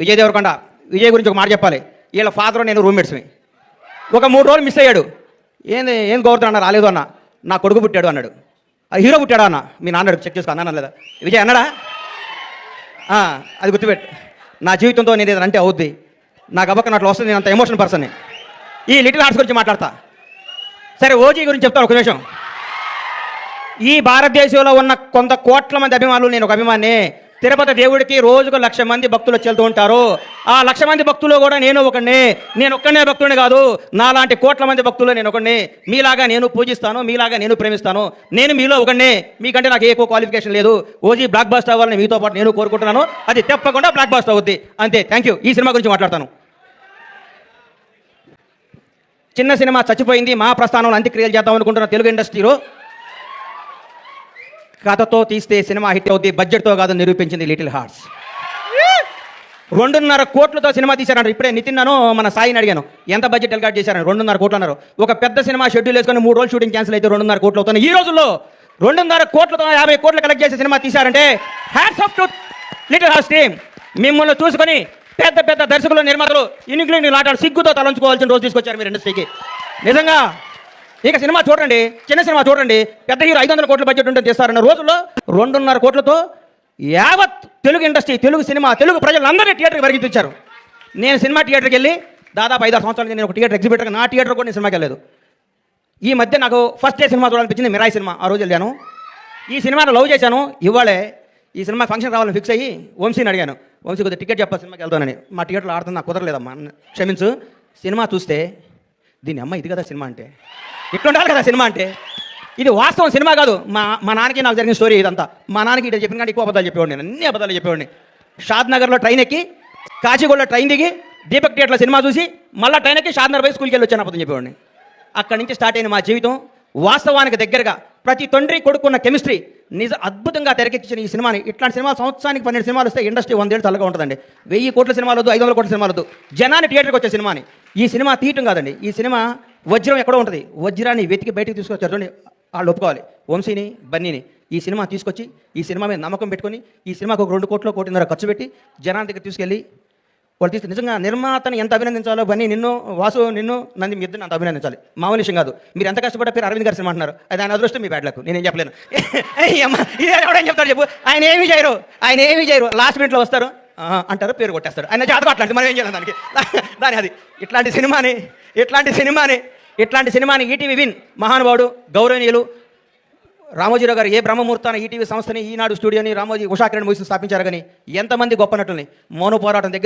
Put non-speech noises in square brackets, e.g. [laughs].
విజయ్ దేవరకొండ విజయ్ గురించి ఒక మాట చెప్పాలి. వీళ్ళ ఫాదర్ నేను రూమ్మేట్స్ని ఒక మూడు రోజులు మిస్ అయ్యాడు. ఏంది ఏం గౌరవం అన్న రాలేదు అన్న. నా కొడుకు పుట్టాడు అన్నాడు. ఆ హీరో పుట్టాడా అన్న? మీ నాన్నడు చెక్ చేసుకో అన్నాను లేదా? విజయ్ అన్నాడా? అది గుర్తుపెట్టు నా జీవితంతో నేను ఏదైనా అంటే అవుద్ది. నాకు అవ్వక అట్లా వస్తుంది నేను అంత ఎమోషనల్ పర్సన్ని ఈ లిటిల్ హార్ట్స్ గురించి మాట్లాడతా. సరే ఓజీ గురించి చెప్తాను ఒక నిమిషం. ఈ భారతదేశంలో ఉన్న కొంత కోట్ల మంది అభిమానులు నేను ఒక అభిమాని. తిరుపతి దేవుడికి రోజుకు లక్ష మంది భక్తులు వచ్చి వెళ్తూ ఉంటారు. ఆ లక్ష మంది భక్తులు కూడా నేను ఒకడిని. నేను ఒక్కనే భక్తుడిని కాదు. నాలాంటి కోట్ల మంది భక్తులు నేను ఒకడిని. మీలాగా నేను పూజిస్తాను మీలాగా నేను ప్రేమిస్తాను. నేను మీలో ఒకడిని. మీకంటే నాకు ఏ ఎక్కువ క్వాలిఫికేషన్ లేదు. ఓజీ బ్లాక్ బాస్ట్ అవ్వాలని మీతో పాటు నేను కోరుకుంటున్నాను. అది తప్పకుండా బ్లాక్ బాస్ట్ అవుద్ది. అంతే. థ్యాంక్ యూ ఈ సినిమా గురించి మాట్లాడతాను. చిన్న సినిమా చచ్చిపోయింది. మా ప్రస్థానంలో అంత్యక్రియలు చేద్దాం అనుకుంటున్న తెలుగు ఇండస్ట్రీలో కథతో తీస్తే సినిమా హిట్ అవుద్ది బడ్జెట్తో కాదు నిరూపించింది లిటిల్ హార్ట్స్ రెండున్నర కోట్లతో సినిమా తీశారంటారు ఇప్పుడే నితిన్ నన్ను మన సాయిని అడిగాను. ఎంత బడ్జెట్ ఎల్గాట్ చేశారని. రెండున్నర కోట్లు అన్నారు. ఒక పెద్ద సినిమా షెడ్యూల్ వేసుకొని మూడు రోజులు షూటింగ్ క్యాన్సిల్ అయితే రెండున్నర కోట్లు అవుతుంది ఈ రోజుల్లో రెండున్నర కోట్లతో యాభై కోట్లు కలెక్ట్ చేసే cinema తీశారంటే hats off to little hearts team మిమ్మల్ని చూసుకొని పెద్ద పెద్ద దర్శకులు నిర్మాతలు ఇన్నింగ్లీంగ్ నాటాడు సిగ్గుతో తలంచుకోవాల్సిన రోజు తీసుకొచ్చారు మీరు ఇండస్ట్రీకి నిజంగా ఇక సినిమా చూడండి చిన్న సినిమా చూడండి. పెద్ద హీరో ఐదు వందల కోట్ల బడ్జెట్ ఉంటే చేస్తారన్న రోజుల్లో. రెండున్నర కోట్లతో యావత్ తెలుగు ఇండస్ట్రీ తెలుగు సినిమా తెలుగు ప్రజలందరినీ థియేటర్కి పరిగెత్తించారు. నేను సినిమా థియేటర్కి వెళ్ళి దాదాపు ఐదారు సంవత్సరాలు నేను ఒక థియేటర్ ఎగ్జిబిటర్ నా థియేటర్ కూడా నేను సినిమాకి వెళ్ళలేదు. ఈ మధ్య నాకు ఫస్ట్ డే సినిమా చూడాలనిపించింది మిరాయి సినిమా ఆ రోజు వెళ్ళాను. ఈ సినిమాను లవ్ చేశాను. ఇవాళే ఈ సినిమా ఫంక్షన్ రావాలని ఫిక్స్ అయ్యి వంశీని అడిగాను. వంశీ కొద్దిగా టికెట్ చెప్పా సినిమాకి వెళ్తానని. మా థియేటర్లో ఆడుతుంది నాకు కుదరలేదమ్మా క్షమించు. సినిమా చూస్తే దీని అమ్మ ఇది కదా సినిమా అంటే. ఇట్లా ఉండాలి కదా సినిమా అంటే? ఇది వాస్తవం సినిమా కాదు. మా మా నాన్నకి నాకు జరిగిన స్టోరీ ఇదంతా. మా నాన్నకి ఇటు చెప్పిన కానీ ఎక్కువ అబద్ధాలు చెప్పేవాడిని నేను. అన్ని అబద్ధాలు చెప్పేవాడిని. షాద్ నగర్లో ట్రైన్ ఎక్కి కాచిగూడలో ట్రైన్ దిగి దీపక్ థియేటర్లో సినిమా చూసి మళ్ళీ ట్రైన్ ఎక్కి షాద్ నగర్ పోయి స్కూల్కి వెళ్ళి వచ్చాను అబద్ధం చెప్పేవాడిని. అక్కడి నుంచి స్టార్ట్ అయిన మా జీవితం. వాస్తవానికి దగ్గరగా ప్రతి తండ్రి కొడుకున్న కెమిస్ట్రీ నిజ అద్భుతంగా తెరకెక్కించిన ఈ సినిమాని. ఇట్లాంటి సినిమా సంవత్సరానికి పన్నెండు సినిమాలు వస్తే ఇండస్ట్రీ వందేళ్ళు చల్లగా ఉంటుందండి. వెయ్యి కోట్ల సినిమాలు వద్దు ఐదు వందల కోట్ల సినిమాలు వద్దు. జనాన్ని థియేటర్కి వచ్చే సినిమాని. ఈ సినిమా తీయటం కాదండి. ఈ సినిమా వజ్రం ఎక్కడో ఉంటుంది. వజ్రాన్ని వెతికి బయటకు తీసుకొచ్చారు చూడండి. వాళ్ళు ఒప్పుకోవాలి. వంశీని బన్నీని ఈ సినిమా తీసుకొచ్చి ఈ సినిమా మీద నమ్మకం పెట్టుకొని ఈ సినిమాకు ఒక రెండు కోట్లు కోటిన్నర ఖర్చు పెట్టి జనాల దగ్గర తీసుకెళ్ళి వాళ్ళు తీసుకు నిజంగా నిర్మాతను ఎంత అభినందించాలో బన్నీ నిన్ను వాసు నిన్ను నంది మీ ఇద్దరు అంత అభినందించాలి. మామూలు విషయం కాదు. మీరు ఎంత కష్టపడ్డా పేరు అరవింద్ గారి సినిమా అంటున్నారు. అది ఆయన అదృష్టం మీ బ్యాడ్లకు నేనేం చెప్పలేను. [laughs] అమ్మ, ఎవడని చెప్తాడు చెప్పు. ఆయన ఏమీ చేయరు. ఆయన ఏమీ చేయరు. లాస్ట్ మినిట్లో వస్తారు. అంటారు పేరు కొట్టేస్తారు. ఆయన జాతకం అట్లాంటి మనం ఏం చేయాలి దానికి. [laughs] దాని అది. ఇట్లాంటి సినిమాని ఇట్లాంటి సినిమాని ఇట్లాంటి సినిమాని ఈటీవీ విన్ మహానుభావుడు గౌరవనీయులు రామోజీరావు గారు ఏ బ్రహ్మముహూర్తాన ఈటీవీ సంస్థని ఈనాడు స్టూడియోని రామోజీ ఉషా కిరణ్ మూవీస్ స్థాపించారు కానీ ఎంతమంది గొప్ప నటుల్ని మౌన పోరాటం దగ్గర